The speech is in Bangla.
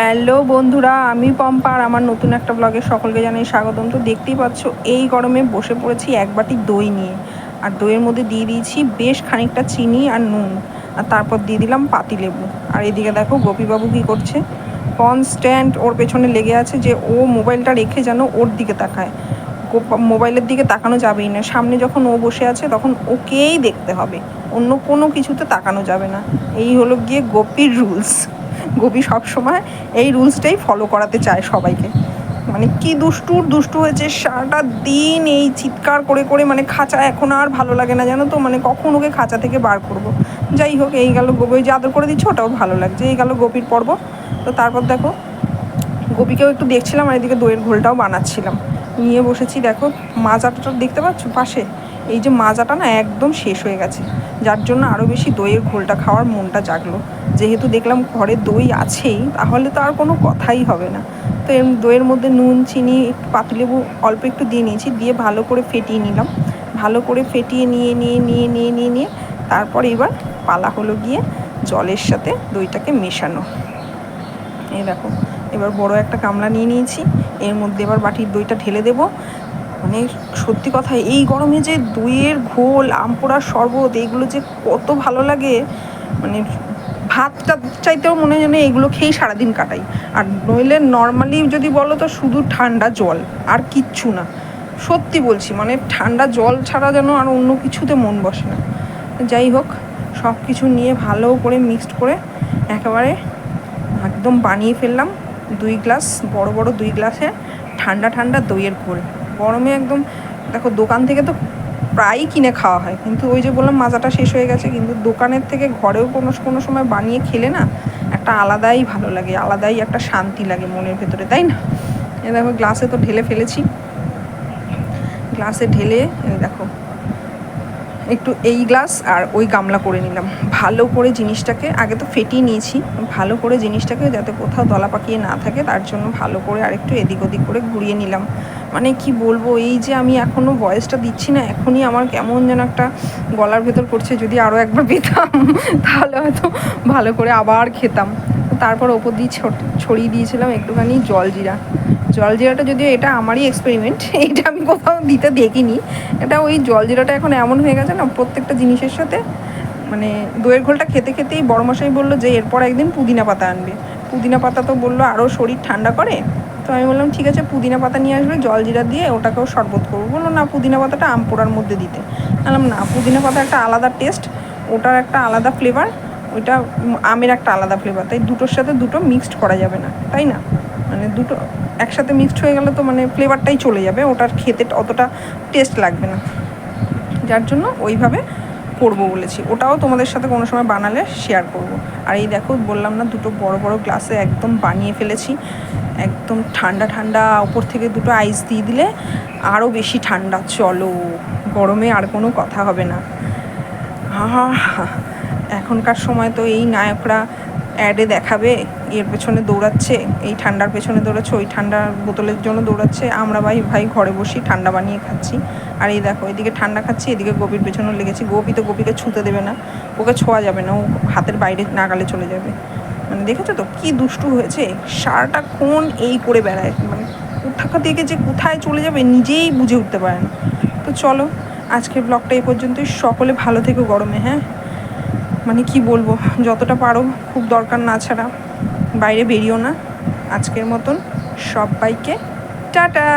হ্যালো বন্ধুরা, আমি পম্পা আর আমার নতুন একটা ব্লগে সকলকে জানাই স্বাগতম। তো দেখতেই পাচ্ছ, এই গরমে বসে পড়েছি এক বাটি দই নিয়ে। আর দইয়ের মধ্যে দিয়ে দিয়েছি বেশ খানিকটা চিনি আর নুন। আর তারপর দিয়ে দিলাম পাতিলেবু আর এদিকে দেখো গোপীবাবু কী করছে। কনস্ট্যান্ট ওর পেছনে লেগে আছে যে ও মোবাইলটা রেখে যেন ওর দিকে তাকায়। মোবাইলের দিকে তাকানো যাবেই না। সামনে যখন ও বসে আছে তখন ওকেই দেখতে হবে। অন্য কোনো কিছুতে তাকানো যাবে না। এই হলো গিয়ে গোপীর রুলস গোপী সবসময় এই রুলসটাই ফলো করাতে চায় সবাইকে। মানে কি দুষ্টুর দুষ্টু হয়েছে, সারাটা দিন এই চিৎকার করে করে মানে খাঁচা এখন আর ভালো লাগে না জানো তো? মানে কখন ওকে খাঁচা থেকে বার করব। যাই হোক, এই গেল গোপী যে আদর করে দিচ্ছে, ওটাও ভালো লাগছে। এই গেল গোপীর পর্ব। তো তারপর দেখো, গোপীকেও একটু দেখছিলাম আর এদিকে দইয়ের ঘোলটাও বানাচ্ছিলাম। নিয়ে বসেছি, দেখো মাজাটা দেখতে পাচ্ছ? পাশে। এই যে মাজাটা না একদম শেষ হয়ে গেছে। যার জন্য আরও বেশি দইয়ের ঘোলটা খাওয়ার মনটা জাগলো। যেহেতু দেখলাম ঘরে দই আছেই, তাহলে তো আর কোনো কথাই হবে না। তো এর দইয়ের মধ্যে নুন, চিনি, একটু পাতিলেবু অল্প একটু দিয়ে নিয়েছি, দিয়ে ভালো করে ফেটিয়ে নিলাম। ভালো করে ফেটিয়ে নিয়ে নিয়ে নিয়ে নিয়ে নিয়ে নিয়ে তারপর এবার পালা হলো গিয়ে জলের সাথে দইটাকে মেশানো। এই দেখো, এবার বড় একটা গামলা নিয়ে নিয়েছি। এর মধ্যে এবার বাটির দইটা ঢেলে দেবো। মানে সত্যি কথা, এই গরমে যে দইয়ের ঘোল আমপোড়ার শরবত, এইগুলো যে কত ভালো লাগে মানে ভাতটা চাইতেও মনে হয় যেন এইগুলো খেয়েই সারাদিন কাটাই। আর নইলে নর্মালি যদি বলো তো শুধু ঠান্ডা জল, আর কিচ্ছু না। সত্যি বলছি মানে ঠান্ডা জল ছাড়া যেন আর অন্য কিছুতে মন বসে না। যাই হোক সব কিছু নিয়ে ভালো করে মিক্সড করে একেবারে একদম বানিয়ে ফেললাম দুই গ্লাস, বড় বড় দুই গ্লাসে ঠান্ডা ঠান্ডা দইয়ের ঘোল। গরমে একদম, দেখো দোকান থেকে তো প্রায়ই কিনে খাওয়া হয়। কিন্তু ওই যে বললাম মাজাটা শেষ হয়ে গেছে, কিন্তু দোকানের থেকে ঘরেও কোনো কোনো সময় বানিয়ে খেলে না, একটা আলাদাই ভালো লাগে, আলাদাই একটা শান্তি লাগে মনের ভেতরে, তাই না? এ দেখো গ্লাসে তো ঢেলে ফেলেছি। গ্লাসে ঢেলে দেখো একটু এই গ্লাস আর ওই গামলা করে নিলাম। ভালো করে জিনিসটাকে আগে তো ফেটিয়ে নিয়েছি, ভালো করে জিনিসটাকে যাতে কোথাও দলা পাকিয়ে না থাকে, তার জন্য ভালো করে আরেকটু এদিক ওদিক করে ঘুরিয়ে নিলাম। মানে কি বলব, এই যে আমি এখনও ভয়েসটা দিচ্ছি না, এখনই আমার কেমন যেন একটা গলার ভেতর করছে, যদি আরও একবার পেতাম, তাহলে হয়তো ভালো করে আবার খেতাম। তারপর ওপর দিয়ে ছড়িয়ে দিয়েছিলাম একটুখানি জলজিরা জলজিরাটা যদিও এটা আমারই এক্সপেরিমেন্ট এটা আমি কোথাও দিতে দেখিনি। এটা ওই জলজিরাটা এখন এমন হয়ে গেছে না, প্রত্যেকটা জিনিসের সাথে মানে দইয়ের ঘোলটা খেতে খেতেই বড় মশাই বলল যে এরপর একদিন পুদিনা পাতা আনবে। পুদিনা পাতা তো বলল আরও শরীর ঠান্ডা করে। তো আমি বললাম, ঠিক আছে, পুদিনা পাতা নিয়ে আসবে জলজিরা দিয়ে ওটাকেও শরবত করব। বলল, না, পুদিনা পাতাটা আম পোড়ার মধ্যে দিতে। বললাম, না, পুদিনা পাতা একটা আলাদা টেস্ট ওটার একটা আলাদা ফ্লেভার ওইটা আমের একটা আলাদা ফ্লেভার তাই দুটোর সাথে দুটো মিক্সড করা যাবে না, তাই না? মানে দুটো একসাথে মিক্সড হয়ে গেলে তো মানে ফ্লেভারটাই চলে যাবে, ওটার খেতে অতটা টেস্ট লাগবে না। যার জন্য ওইভাবে করব বলেছি, ওটাও তোমাদের সাথে কোনো সময় বানালে শেয়ার করব। আর এই দেখো, বললাম না, দুটো বড় বড় গ্লাসে একদম বানিয়ে ফেলেছি, একদম ঠান্ডা ঠান্ডা ওপর থেকে দুটো আইস দিয়ে দিলে আরও বেশি ঠান্ডা, চলো, গরমে আর কোনো কথা হবে না। আহা এখনকার সময় তো এই নায়করা অ্যাডে দেখাবে, এর পেছনে দৌড়াচ্ছে, এই ঠান্ডার পেছনে দৌড়াচ্ছে, ওই ঠান্ডার বোতলের জন্য দৌড়াচ্ছে, আমরা ভাই ভাই ঘরে বসি ঠান্ডা বানিয়ে খাচ্ছি। আর এই দেখো, এদিকে ঠান্ডা খাচ্ছি, এদিকে গোপীর পেছনে লেগেছি, গোপী তো গোপীকে ছুঁতে দেবে না, ওকে ছোঁয়া যাবে না, ও হাতের বাইরে নাগালে চলে যাবে। মানে দেখেছ তো, কি দুষ্টু হয়েছে, সারাটা কোন এই করে বেড়ায় মানে কোথা থেকে যে কোথায় চলে যাবে নিজেই বুঝে উঠতে পারে না। তো চলো, আজকের ব্লগটা এই পর্যন্তই, সকলে ভালো থেকো গরমে হ্যাঁ? মানে কি বলব, যতটা পারো খুব দরকার না ছাড়া। বাইরে বেরিও না। আজকের মতন সবাইকে টাটা।